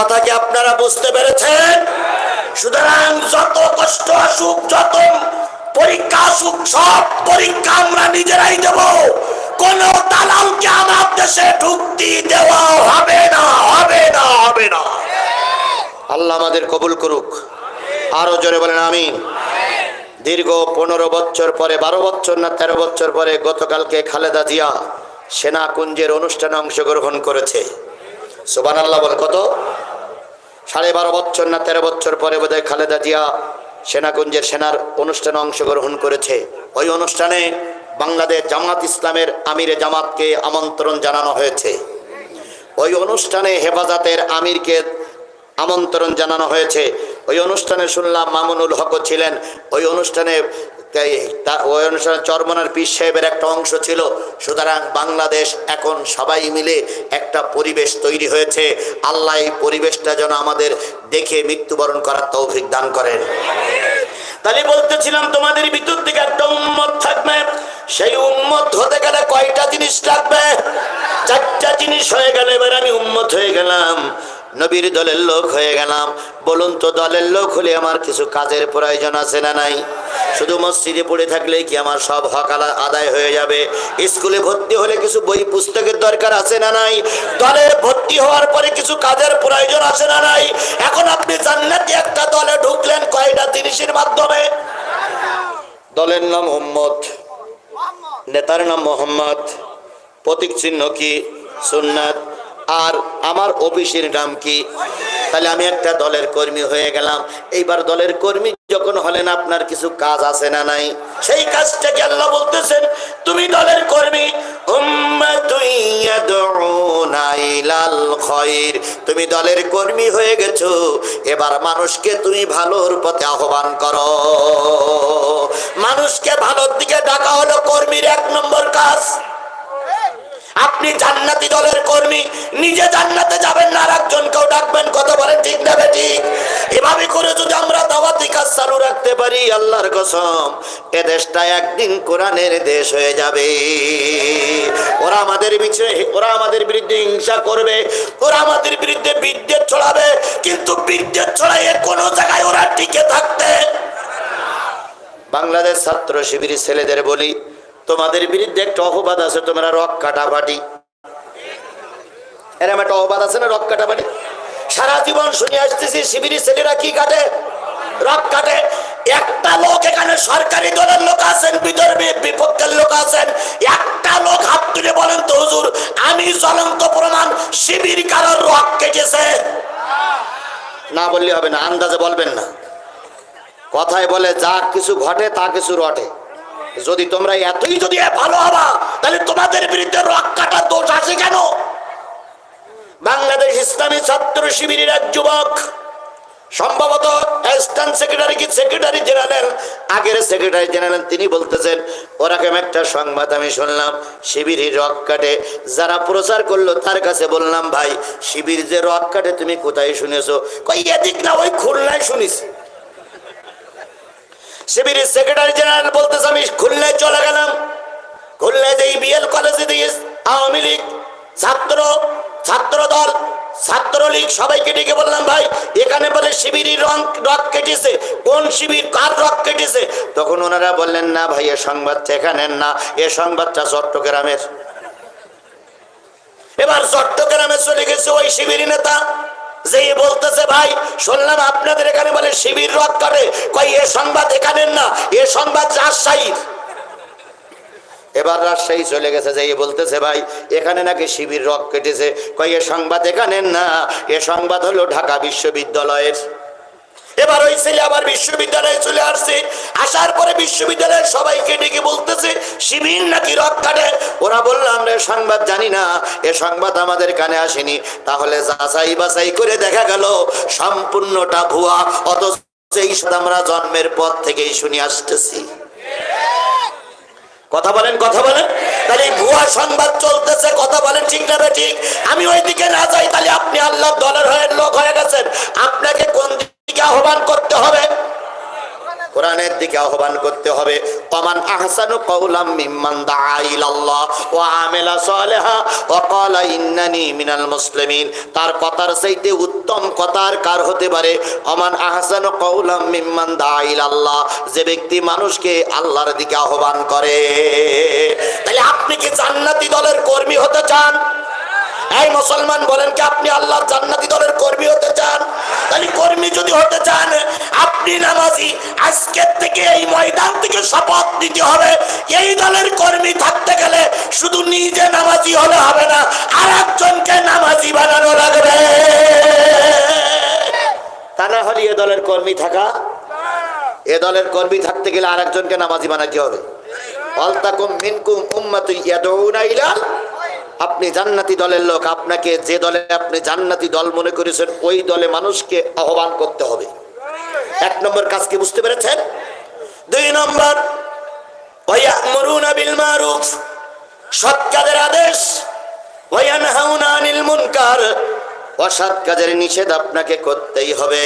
কথা কি আপনারা বুঝতে পেরেছেন? সুতরাং যত কষ্ট আসুক, যত পরীক্ষা আসুক, সব পরীক্ষা আমরা নিজেরাই দেব। কোন দালালকে আমার দেশে ঢুকতে দেওয়া হবে না হবে না হবে না। আল্লাহ আমাদের কবুল করুক। আরও জোরে বলেন আমি দীর্ঘ পনেরো বছর পরে, বারো বছর না তেরো বছর পরে গতকালকে খালেদা জিয়া সেনাকুঞ্জের অনুষ্ঠানে অংশগ্রহণ করেছে। সোবান আল্লাহ বল কত? সাড়ে বারো বছর না তেরো বছর পরে বোধহয় খালেদা জিয়া সেনাকুঞ্জের সেনার অনুষ্ঠানে অংশগ্রহণ করেছে। ওই অনুষ্ঠানে বাংলাদেশ জামাত ইসলামের আমিরে জামাতকে আমন্ত্রণ জানানো হয়েছে। ওই অনুষ্ঠানে হেফাজতের আমিরকে আমন্ত্রণ জানানো হয়েছে। ওই অনুষ্ঠানে শুনলাম মামুনুল হক ছিলেন। ওই অনুষ্ঠানে এই- তা- ওই অনুষ্ঠানে চরমনার পীর সাহেবের একটা অংশ ছিল। সুতরাং বাংলাদেশ এখন সবাই মিলে একটা পরিবেশ তৈরি হয়েছে। আল্লাহ এই পরিবেশটা যেন আমাদের দেখে মৃত্যুবরণ করার তৌফিক দান করেন। তাহলে বলতেছিলাম, তোমাদের ভিতর থেকে একটা উম্মত থাকবে। সেই উম্মত হতে গেলে কয়টা জিনিস লাগবে? চারটা জিনিস হয়ে গেলে, এবার আমি উম্মত হয়ে গেলাম। নবীর দলের লোক হয়ে গেলাম। বলুন তো, দলের লোক হলে আমার কিছু কাজের প্রয়োজন আছে না নাই? শুধু মসজিদে পড়ে থাকলে কি আমার সব হক আদায় হয়ে যাবে? স্কুলে ভর্তি হলে কিছু বই পুস্তকের দরকার আছে না নাই? দলে ভর্তি হওয়ার পরে কিছু কাজের প্রয়োজন আছে না নাই? এখন আপনি জান্নাতি একটা দলে ঢুকলেন কয়টা জিনিসের মাধ্যমে? দলের নাম মোহাম্মদ নেতার নাম মোহাম্মদ, প্রতীক চিহ্ন কি? সুন্নাত। আর আমার অফিসের নাম কি? তাহলে আমি একটা দলের কর্মী হয়ে গেলাম। এইবার দলের কর্মী যখন হলেন, আপনার কিছু কাজ আছে না নাই? সেই কাজটাকে আল্লাহ বলতেছেন? তুমি দলের কর্মী। তুমি দলের কর্মী হয়ে গেছো। এবার মানুষকে তুমি ভালোর পথে আহ্বান করো। মানুষকে ভালোর দিকে ডাকা হলো কর্মীর এক নম্বর কাজ। আপনি জান্নাতি দলের কর্মী, নিজে জান্নাতে যাবেন না, আর একজনকেও ডাকবেন কত বলেন ঠিক না ঠিক? এভাবে করে যদি আমরা দাওয়াতি কাজ চালু রাখতে পারি, আল্লাহর কসম, এ দেশটা একদিন কোরআনের দেশ হয়ে যাবে। ওরা আমাদের পিছনে ওরা আমাদের বিরুদ্ধে হিংসা করবে, ওরা আমাদের বিরুদ্ধে বিদ্যুৎ ছড়াবে, কিন্তু বিদ্যুৎ ছড়াইয়ে কোনো জায়গায় ওরা টিকে থাকতে বাংলাদেশ ছাত্র শিবিরের ছেলেদের বলি তোমাদের বিরুদ্ধে একটা অপবাদ আছে, তোমরা রক কাটাপাটি এরম একটা অপবাদ আছে না, রক কাটাপাটি সারা জীবন শুনে আসতেছি, শিবিরের ছেলেরা কি কাটে? রক কাটে। একটা লোক এখানে সরকারি দলের লোক আছেন, বিদর্ভী বিপক্ষের লোক আছেন। একটা লোক হাত তুলে বলেন তো, হুজুর, আমি জ্বলন্ত প্রমাণ, শিবির কারোর রক কেটেছে? না বললে হবে না, আন্দাজে বলবেন না। কথায় বলে যা কিছু ঘটে, তা কিছু রটে। যদি তোমরা এতই যদি ভালো হবা, তাহলে তোমাদের বিরুদ্ধে রক কাটার দোষ আছে কেন? বাংলাদেশ ইসলামী ছাত্র শিবিরের এক যুবক, সম্ভবত আগের সেক্রেটারি জেনারেল তিনি বলতেছেন, ওরকম একটা সংবাদ আমি শুনলাম শিবিরের রক কাটে। যারা প্রচার করল, তার কাছে বললাম, ভাই, শিবির যে রক কাটে, তুমি কোথায় শুনেছো? এদিক না, ওই খুলনায় শুনিস শিবিরের সেক্রেটারি জেনারেল বলতেছে, আমি খুলনায় চলে গেলাম। খুলনায় যে বিএল কলেজে দিয়ে আওয়ামী লীগ, ছাত্র ছাত্র দল ছাত্রলীগ, সবাইকে ডেকে বললাম, ভাই, এখানে বলে শিবিরের রং, রক কেটেছে। কোন শিবির, কার রক কেটেছে? তখন ওনারা বললেন, না ভাই, এ সংবাদটা এখানের না। এ সংবাদটা চট্টগ্রামের। এবার চট্টগ্রামে চলে গেছে ওই শিবির নেতা। যে বলতেছে, ভাই, শুনলাম আপনাদের এখানে বলে শিবির রদ করে। কই এ সংবাদ এখানের না, এ সংবাদ রাজশাহীর। এবার রাজশাহী চলে গেছে যে বলতেছে, ভাই, এখানে নাকি শিবির রক কেটেছে। কই এ সংবাদ এখানের না, এ সংবাদ হলো ঢাকা বিশ্ববিদ্যালয়ের। এবার ওই ছেলে আবার বিশ্ববিদ্যালয়ে চলে আসছে। আসার পরে বিশ্ববিদ্যালয়ের সবাইকে ডেকে বলতেছে, শিবির নাকি রক কাটে ওরা বলল, আমরা সংবাদ জানি না। এ সংবাদ আমাদের কানে আসেনি। তাহলে যাচাই বাছাই করে দেখা গেল, সম্পূর্ণটা ভুয়া। এই সব আমরা জন্মের পর থেকেই শুনে আসতেছি। কথা বলেন কথা বলেন। তাহলে ভুয়া সংবাদ চলতেছে, কথা বলেন, ঠিক না ঠিক আমি ওই দিকে না যাই, তাহলে আপনি আল্লাহ দলের হয়ে লোক হয়ে গেছেন। আপনাকে কোন দিকে আহ্বান করতে হবে। কোরআনের দিকে আহ্বান করতে হবে। ওমান আহসানু কওলাম মিম্মান দাআ ইলাল্লাহ ওয়া আমিলা সালিহা ওয়া ক্বালা ইন্নানি মিনাল মুসলিমিন। তার কথার চাইতে উত্তম কথার কার হতে পারে? ওমান আহসানু কওলাম মিম্মান দাআ ইলাল্লাহ। যে ব্যক্তি মানুষকে আল্লাহর দিকে আহ্বান করে। তাহলে আপনি কি জান্নাতি দলের কর্মী হতে চান? এই মুসলমান বলেন কি, আপনি আল্লাহর জান্নাতি দলের কর্মী হতে চান? তাহলে কর্মী যদি হতে চান, আপনি নামাজি, আজকের থেকে এই ময়দান থেকে শপথ নিতে হবে। এই দলের কর্মী থাকতে গেলে শুধু নিজে নামাজি হলে হবে না আর একজনকে নামাজি বানানো লাগবে। তা না হলে এ দলের কর্মী থাকা? এ দলের কর্মী থাকতে গেলে আর একজনকে নামাজি বানাতে হবে। অলতাকুম মিনকুম উম্মাতুন ইয়াদউনা ইলা আপনি জান্নাতি দলের লোক, আপনাকে যে দলে আপনি জান্নাতি দল মনে করেছেন, ওই দলে মানুষকে আহ্বান করতে হবে। এক নম্বর কাজ কি বুঝতে পেরেছেন? দুই নম্বর সৎ কাজের আদেশ অসৎ কাজের নিষেধ আপনাকে করতেই হবে।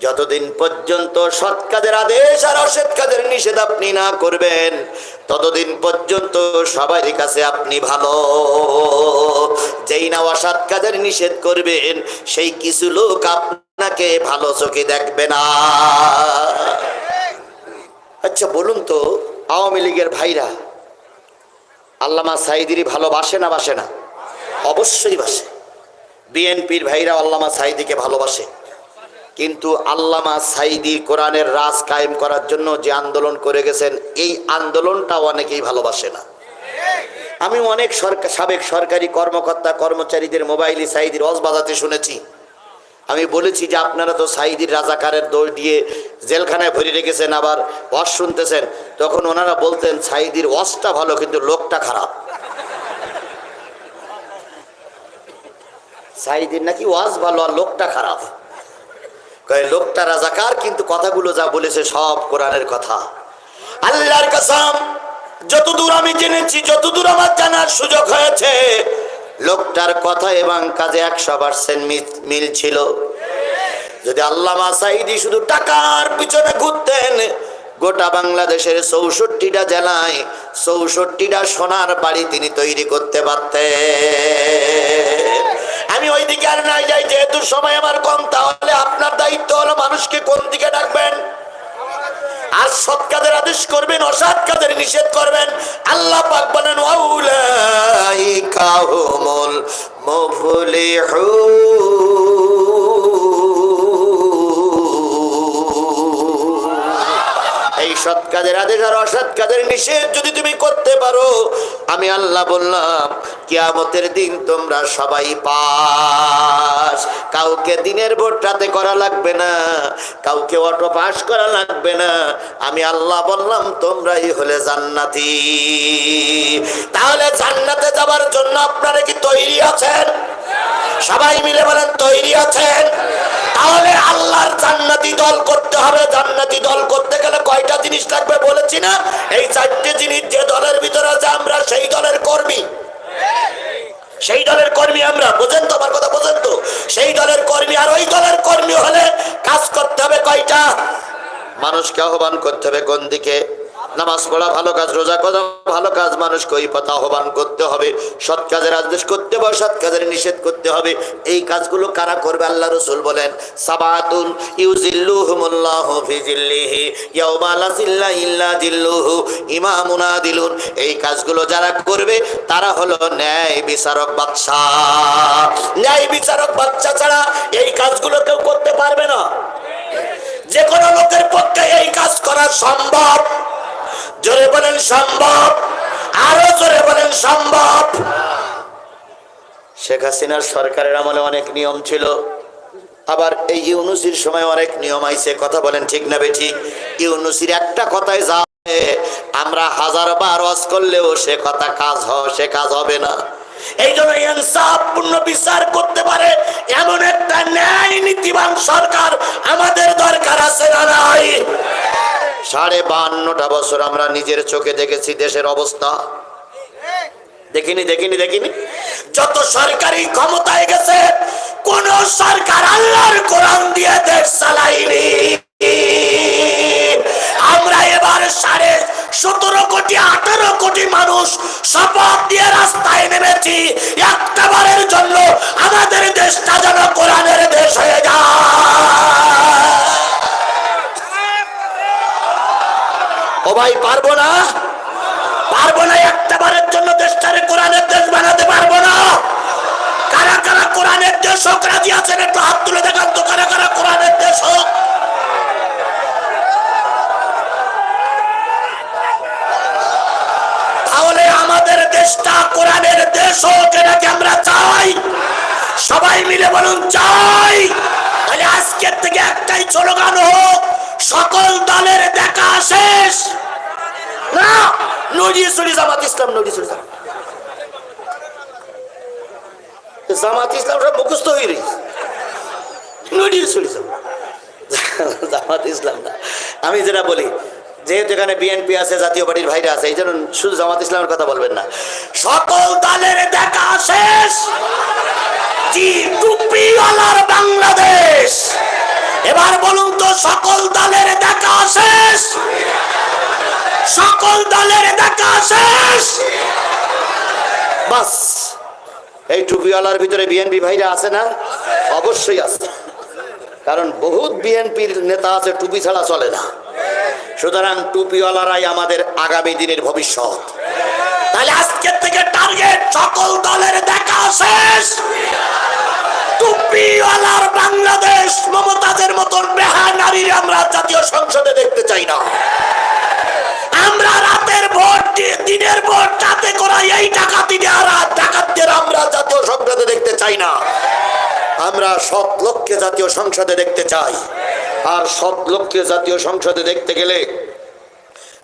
যতদিন পর্যন্ত সৎ কাজের আদেশ আর অসৎ নিষেধ আপনি না করবেন, ততদিন পর্যন্ত সবারই কাছে আপনি ভালো। যেই না অসৎ কাজের নিষেধ করবেন, সেই কিছু লোক আপনাকে ভালো চোখে দেখবে না। আচ্ছা বলুন তো, আওয়ামী লীগের ভাইরা আল্লামা সাইদিরই ভালোবাসে না বাসে না? অবশ্যই বাসে। বিএনপির ভাইরা আল্লামা সাইদিকে ভালোবাসে। কিন্তু আল্লামা সাইদি কোরআনের রাজ কায়েম করার জন্য যে আন্দোলন করে গেছেন, এই আন্দোলনটা অনেকেই ভালোবাসে না। আমি অনেক সরকার, সাবেক সরকারি কর্মকর্তা, কর্মচারীদের মোবাইলে সাইদির রস বাজাতে শুনেছি। আমি বলেছি যে আপনারা তো সাইদির রাজাকারের দৌড় দিয়ে জেলখানায় ভরে রেখেছেন, আবার ওয়াজ শুনতেছেন। তখন ওনারা বলতেন, সাইদির ওয়াজটা ভালো, কিন্তু লোকটা খারাপ। সাইদির নাকি ওয়াজ ভালো আর লোকটা খারাপ। লোকটা রাজাকার, কিন্তু কথাগুলো যা বলেছে সব কোরআনের কথা। আল্লাহর কাসাম, যতদূর আমি জেনেছি, যতদূর আমার জানার সুযোগ হয়েছে, লোকটার কথা এবং কাজে একশো পার্সেন্ট মিল ছিল। যদি সাইদি শুধু টাকার পিছনে ঘুরতেন, গোটা বাংলাদেশের চৌষট্টিটা জেলায় চৌষট্টিটা সোনার বাড়ি তিনি তৈরি করতে পারতেন। আমি ওই দিকে আর নাই যাই, যেহেতু সময় আমার কম, তাহলে আপনার দায়িত্ব হলো মানুষকে কোন দিকে ডাকবেন? আর সৎ কাজের আদেশ করবেন, অসৎ কাজের নিষেধ করবেন। আল্লাহ পাক বলেন, ওয়াউলাইকা হুমুল এই সৎ কাজের আদেশ আর অসৎ কাজের নিষেধ যদি তুমি করতে পারো, আমি আল্লাহ বললাম কিয়ামতের দিন তোমরা সবাই পাস। কাউকে দিনের ভোটটাতে করা লাগবে না, কাউকে অটো পাস করা লাগবে না। আমি আল্লাহ বললাম, তোমরাই হলে জান্নাতি। তাহলে জান্নাতে যাবার জন্য আপনারা কি তৈরি আছেন? সবাই মিলে বলেন, তৈরি আছেন। তাহলে আল্লাহর জান্নাতি দল করতে হবে, জান্নাতি দল মানুষকে আহ্বান করতে হবে কোন দিকে? নামাজ পড়া ভালো কাজ, রোজা করা ভালো কাজ মানুষকে ওই পথে আহ্বান করতে হবে? সৎ কাজের আদেশ করতে হবে সৎ কাজের নিষেধ করতে হবে। এই কাজগুলো কারা করবে আল্লাহ রসুল বলেন, সাবাতুন ইউজিল্লুহুমুল্লাহু ফি জিল্লিহি লা জিল্লা ইল্লা জিল্লুহু ইমামুন আদিলুন এই কাজগুলো যারা করবে, তারা হলো ন্যায় বিচারক বাদশা ন্যায় বিচারক বাচ্চা ছাড়া এই কাজগুলো কেউ করতে পারবে না। যে কোনো লোকের পক্ষে এই কাজ করা সম্ভব। জোরে বলেন সম্ভব। আরও জোরে বলেন সম্ভব। শেখ হাসিনার সরকারের আমলে অনেক নিয়ম ছিল। আবার এই ইউনুসির সময় অনেক নিয়ম আইছে। কথা বলেন ঠিক না বেঠিক ইউনুসির একটা কথায় যাবে আমরা হাজার বার ওয়াজ করলেও সে কথা কাজ হয় সে কাজ হবে না। এই জন্য ইনসাফপূর্ণ বিচার করতে পারে এমন একটা ন্যায় নীতিবান সরকার আমাদের দরকার আছে না নাই? সাড়ে বান্নটা বছর আমরা নিজের চোখে দেখেছি দেশের অবস্থা। দেখিনি দেখিনি দেখিনি? যত সরকারি ক্ষমতায় গেছে কোন সরকার আল্লাহর কোরআন দিয়ে দেশ চালাইনি আমরা এবার সাড়ে সতেরো কোটি আঠারো কোটি মানুষ শপথ দিয়ে রাস্তায় নেমেছি। পারব না? পারব না একটা বারের জন্য দেশটারে কোরআনের দেশ বানাতে পারব না। কারা কারা কোরআনের দেশ হোক, রাজি আছেন একটু হাত তুলে দেখান তো, কারা কারা কোরআনের দেশ হোক। তাহলে আমাদের দেশটা দেশ হোক আমরা চাই। সবাই মিলে বলুন, চাই। আজকের থেকে একটাই হোক, সকল দলের দেখা শেষ। না নজিসুরি জামাত ইসলাম জামাত। ইসলাম সব মুখস্থ হয়ে রয়েছে। জামাত। ইসলাম না। আমি যেটা বলি, যেহেতু এখানে বিএনপি আছে, জাতীয় পার্টির ভাইরা আছে, এই জন্য শুধু জামাত ইসলামের কথা বলবেন না। সকল দলের দেখা শেষ। বাংলাদেশ। এবার বলুন তো, সকল দলের দেখা শেষ। সকল দলের দেখা শেষ। বাস এই টুপিওয়ালার ভিতরে বিএনপি ভাইরা আছে না? অবশ্যই আছে। কারণ বহুত বিএনপির নেতা আছে টুপি ছাড়া চলে না। সুতরাং টুপিওয়ালারাই আমাদের আগামী দিনের ভবিষ্যৎ। তাহলে আজকের থেকে টার্গেট সকল দলের দেখা শেষ। টুপিওয়ালার বাংলাদেশ মমতাজের মতন বেহা নারীর আমরা জাতীয় সংসদে দেখতে চাই না আমরা রাতের ভোট দি- দিনের ভোট রাতে করা এই ডাকাতি আর ডাকাতদের আমরা জাতীয় সংসদে দেখতে চাই না। আমরা সৎ লক্ষ্যে জাতীয় সংসদে দেখতে চাই। আর সৎ লক্ষ্যে জাতীয় সংসদে দেখতে গেলে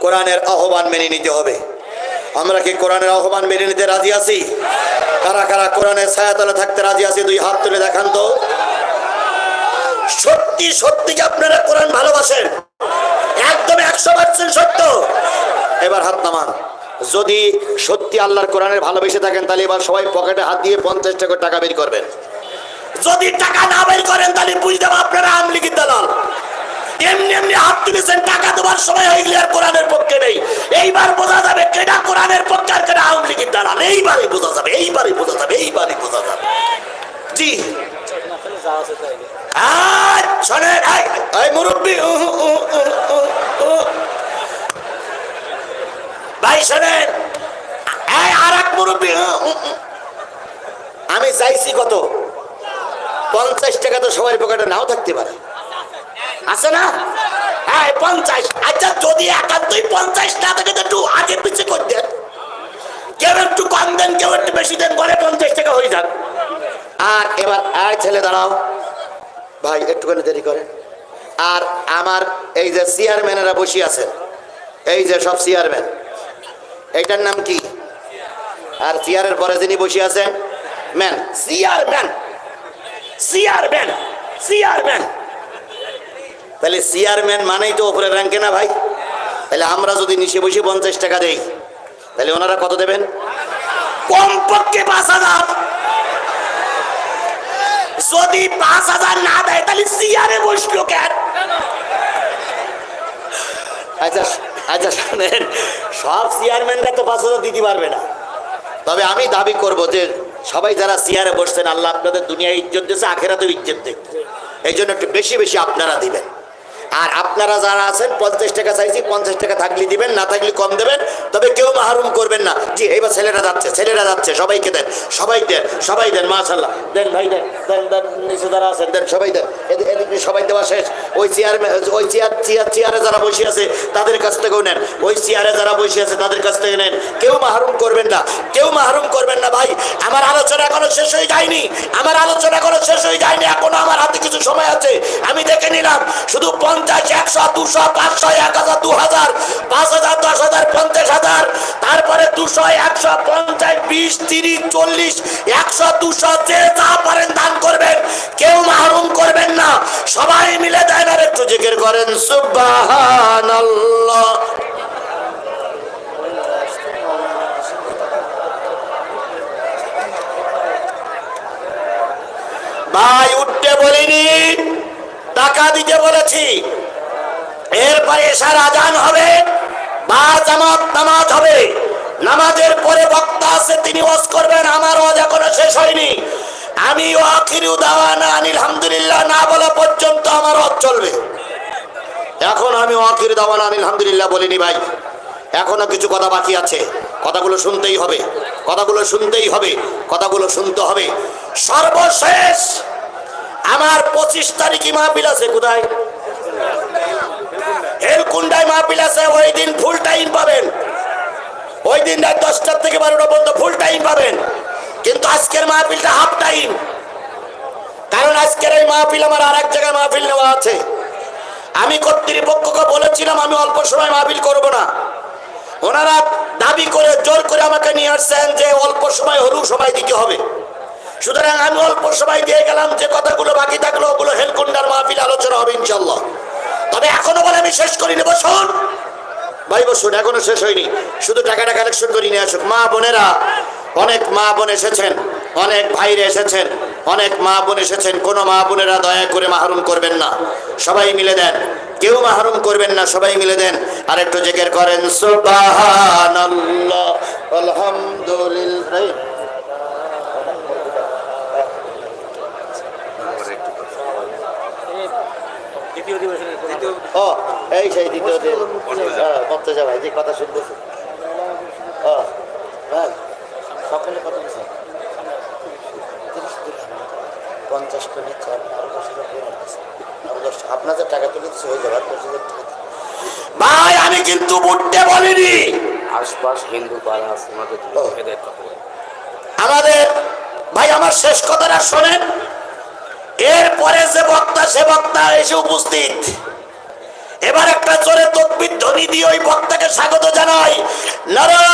কোরআনের আহ্বান মেনে নিতে হবে। আমরা কি কোরআনের আহ্বান মেনে নিতে রাজি আছি? কারা কারা কোরআনের ছায়াতলে থাকতে রাজি আছি, দুই হাত তুলে দেখান তো। সত্যি সত্যি আপনারা কোরআন ভালোবাসেন। একদম একশো পার্সেন্ট সত্য। এবার হাত নামান। যদি সত্যি আল্লাহর কোরআনের ভালোবেসে থাকেন, তাহলে এবার সবাই পকেটে হাত দিয়ে পঞ্চাশ টাকা টাকা বের করবেন। যদি টাকা না বের করেন, তাহলে বুঝতে আপনারা আমলিগির দালাল। এমনি এমনি টাকা দেওয়ার সময় কোরআনের পক্ষে নেই। এইবার বোঝা যাবে পক্ষে এইবারই বোঝা যাবে, এইবারই বোঝা যাবে, এইবারই বোঝা যাবে। জি। এই মুরব্বী। ভাই, শোনেন। আর এক মুরব্বী। আমি চাইছি কত? পঞ্চাশ টাকা তো সবার পকেটে নাও থাকতে পারে। আছে না? হ্যাঁ পঞ্চাশ। আচ্ছা যদি একান্তই পঞ্চাশ না থাকে একটু আগে পিছিয়ে করতে কেউ একটু কম দেন, কেউ একটু বেশি দেন, বলে পঞ্চাশ টাকা হয়ে যাক। আর এবার আর ছেলে, দাঁড়াও। ভাই, একটুখানি দেরি করেন। আর আমার এই যে চেয়ারম্যানেরা বসে আছেন, এই যে সব চেয়ারম্যান এইটার নাম কি? আর চেয়ারের পরে যিনি বসে আছেন, ম্যান। চেয়ারম্যান। চেয়ারম্যান। চেয়ারম্যান। তাহলে চেয়ারম্যান মানেই তো উপরে র্যাঙ্কে না ভাই? তাহলে আমরা যদি নিচে বসে পঞ্চাশ টাকা দেই, তাহলে ওনারা কত দেবেন? কমপক্ষে পাঁচ হাজার। যদি পাঁচ হাজার না দেয়, তাহলে চেয়ারে বসল কেন? আচ্ছা আচ্ছা শোনেন সব চেয়ারম্যানরা তো পাঁচ হাজার দিতে পারবে না। তবে আমি দাবি করব যে সবাই যারা চেয়ারে বসছেন, আল্লাহ আপনাদের দুনিয়ায় ইজ্জত দিয়েছে, আখেরাতেও ইজ্জত দেখছে এই জন্য একটু বেশি বেশি আপনারা দিবেন। আর আপনারা যারা আছেন, পঞ্চাশ টাকা চাইছি, পঞ্চাশ টাকা থাকলে দিবেন, না থাকলে কম দেবেন, তবে কেউ মাহরুম করবেন না। জি, এইবার ছেলেরা যাচ্ছে ছেলেরা যাচ্ছে, সবাইকে দেন, সবাই দেন সবাই দেন মাশাল্লাহ দেন ভাই, দেন দেন দেন, নিচে যারা আছেন, দেন, সবাই দেন। এদিকে সবাই দেওয়া শেষ। ওই চেয়ার ওই চেয়ার চেয়ার চেয়ারে যারা বসে আছে, তাদের কাছ থেকেও নেন। ওই চেয়ারে যারা বসে আছে, তাদের কাছ থেকে নেন। কেউ মাহরুম করবেন না, কেউ মাহরুম করবেন না ভাই। আমার আলোচনা এখনও শেষ হয়ে যায়নি, আমার আলোচনা এখনও শেষ হয়ে যায়নি, এখনও আমার হাতে কিছু সময় আছে। আমি দেখে নিলাম, শুধু পঞ্চাশ, একশো, দুশো, পাঁচশো, এক হাজার, দু হাজার, পাঁচ হাজার, দশ হাজার, পঞ্চাশ হাজার, তারপরে দুশো, একশো, পঞ্চাশ, বিশ, তিরিশ, চল্লিশ, একশো, দুশো, যে যা পারেন দান করবেন, কেউ মাহরুম করবেন না। সবাই মিলে দেন আর একটু জিজ্ঞের করেন সুবাহান ভাই, উঠতে বলিনি। টাকা দিতে বলেছি। এরপরে এসার আজান হবে, বা জামাত নামাজ হবে। নামাজের পরে বক্তা আছে, তিনি ওয়াজ করবেন, আমার ওয়াজ এখনও শেষ হয়নি। আমি আখির উদাওয়ানা আলহামদুলিল্লাহ না বলা পর্যন্ত আমার ওয়াজ চলবে। এখন আমি আখির দাওয়ানা আলহামদুলিল্লাহ বলিনি ভাই। এখনও কিছু কথা বাকি আছে। কথাগুলো শুনতেই হবে। কথাগুলো শুনতেই হবে। কথাগুলো শুনতে হবে। সর্বশেষ আমার পঁচিশ তারিখে মাহফিল আছে কোথায়? হেলকুন্ডায় মাহফিল আছে, ওই দিন ফুল টাইম পাবেন। ওই দিন রাত দশটার থেকে বারোটা পর্যন্ত ফুল টাইম পাবেন। কিন্তু আজকের মাহফিলটা হাফ টাইম কারণ আজকের এই মাহফিল আমার আর এক জায়গায় মাহফিল নেওয়া আছে। আমি কর্তৃপক্ষকে বলেছিলাম, আমি অল্প সময় মাহফিল করব না। ওনারা দাবি করে, জোর করে আমাকে নিয়ে আসছেন যে অল্প সময় হলেও সবাই দিতে হবে। সুতরাং আমি অল্প সময় দিয়ে গেলাম, যে কথাগুলো বাকি থাকল, ওগুলো হেলকুন্ডার মাহফিল আলোচনা হবে ইনশাল্লাহ তবে এখনও বলে আমি শেষ করিনি, বসুন। ভাই, বসুন, এখনও শেষ হয়নি। শুধু টাকাটা কালেকশন করে নিয়ে আসুক। মা বোনেরা, অনেক মা বোন এসেছেন, অনেক ভাইরে এসেছেন, অনেক মা বোন এসেছেন। কোন মা বোনেরা দয়া করে মাহরুম করবেন না। সবাই মিলে দেন। কেউ মাহরুম করবেন না, সবাই মিলে দেন। আর একটু জেকের করেন, সুবহানাল্লাহ, আলহামদুলিল্লাহ দ্বিতীয় অধিবেশনের দ্বিতীয় ও এই সেই দ্বিতীয় দিন। হ্যাঁ মর্তজা ভাই যে কথা শুনতেছে। ও ভাই সকলে কত পঞ্চাশ করে নিচ্ছে আরও দশ হাজার। আপনাদের টাকা তুলে হয়ে যাবে আর দশ হাজার টাকা। ভাই আমি কিন্তু বুঝতে বলিনি। আশপাশ হিন্দু পাড়া আছে আমাদের। আমাদের ভাই আমার শেষ কথাটা শোনেন। এরপরে যে বক্তা সে বক্তা এসে উপস্থিত। এবার একটা জোরে তদ্বির ধ্বনি দিয়ে ওই বক্তাকে স্বাগত জানাই। নারায়ণ